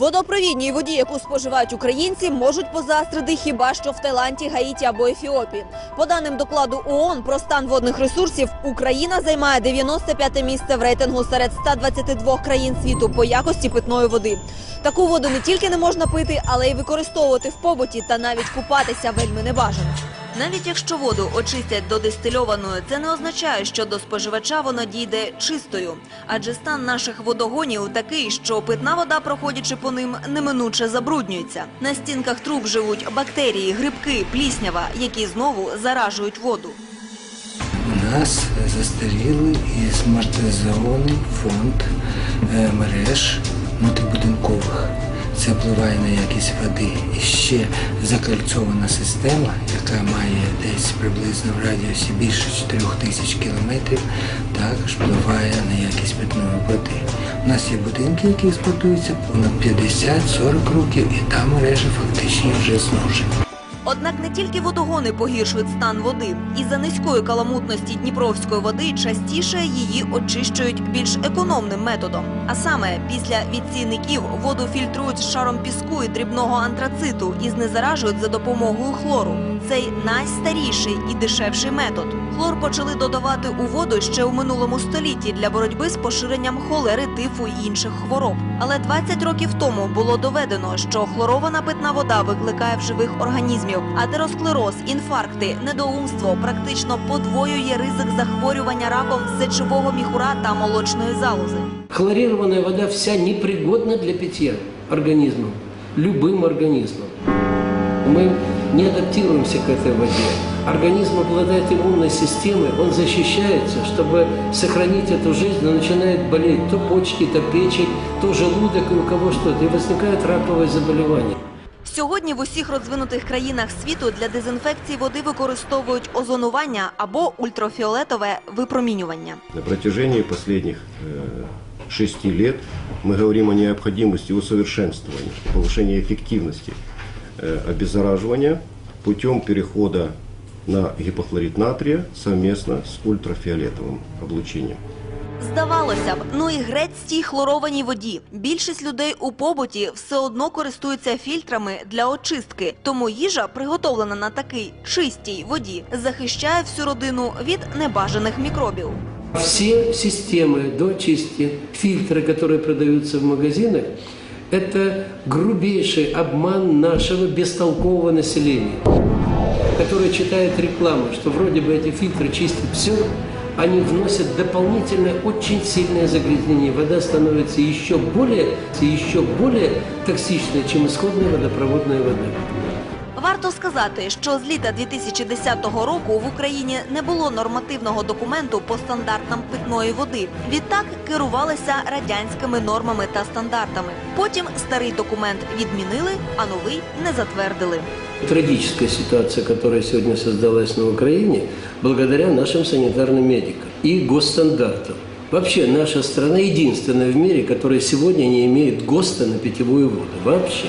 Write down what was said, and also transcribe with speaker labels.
Speaker 1: Водопровідній воді, яку споживають українці, можуть позастрити хіба що в Таїланді, Гаїті або Ефіопії. По даним докладу ООН про стан водних ресурсів, Україна займає 95 місце в рейтингу серед 122 країн світу по якості питної води. Таку воду не тільки не можна пити, але й використовувати в побуті та навіть купатися вельми небажано. Навіть якщо воду очистять до дистильованої, це не означає, що до споживача вона дійде чистою. Адже стан наших водогонів такий, що питна вода, проходячи по ним, неминуче забруднюється. На стінках труб живуть бактерії, грибки, пліснява, які знову заражують воду.
Speaker 2: У нас застарілий і смартизований фонд е, мереж внутрібудинкових. Це впливає на якість води. І ще закальцована система, яка має десь приблизно в радіусі більше 4 тисяч кілометрів, також впливає на якість питної води. У нас є будинки, які експлуатуються понад 50-40 років, і та мережа фактично вже зношена.
Speaker 1: Однак не тільки водогони погіршують стан води. Із-за низької каламутності дніпровської води частіше її очищують більш економним методом. А саме після відційників воду фільтрують з шаром піску і дрібного антрациту і знезаражують за допомогою хлору. Цей найстаріший і дешевший метод. Хлор почали додавати у воду ще у минулому столітті для боротьби з поширенням холери, тифу і інших хвороб. Але 20 років тому було доведено, що хлорована питна вода викликає в живих організмів атеросклероз, інфаркти, недоумство, практично подвоює ризик захворювання раком сечового міхура та молочної залози.
Speaker 3: Хлорированная вода вся непригодна для питья организмом, любым организмом. Мы не адаптируемся к этой воде. Организм обладает иммунной системой, он защищается, чтобы сохранить эту жизнь, но начинает болеть то почки, то печень, то желудок и у кого что-то, и возникает раковое заболевание.
Speaker 1: Сьогодні в усіх розвинутих країнах світу для дезінфекції води використовують озонування або ультрафіолетове випромінювання.
Speaker 4: На протяжении последних э, шести лет мы говорим о необходимости усовершенствования, повышения эффективности э, обеззараживания путем перехода на гипохлорид натрия совместно с ультрафиолетовым облучением.
Speaker 1: Здавалося б, ну і грець цій хлорованій воді. Більшість людей у побуті все одно користуються фільтрами для очистки. Тому їжа, приготовлена на такій чистій воді, захищає всю родину від небажаних мікробів.
Speaker 3: Все системы до очистки, фильтры, которые продаются в магазинах, это грубейший обман нашего бестолкового населения, которое читает рекламу, что вроде бы эти фильтры чистят все, они вносят дополнительное очень сильное загрязнение. Вода становится еще более, еще более токсичной, чем исходная водопроводная вода.
Speaker 1: Варто сказати, що з літа 2010 року в Україні не було нормативного документу по стандартам питної води. Відтак керувалися радянськими нормами та стандартами. Потім старий документ відмінили, а новий не затвердили.
Speaker 3: Трагическая ситуация, которая сегодня создалась на Украине, благодаря нашим санитарным медикам и госстандартам. Вообще, наша страна единственная в мире, которая сегодня не имеет ГОСТа на питьевую воду. Вообще.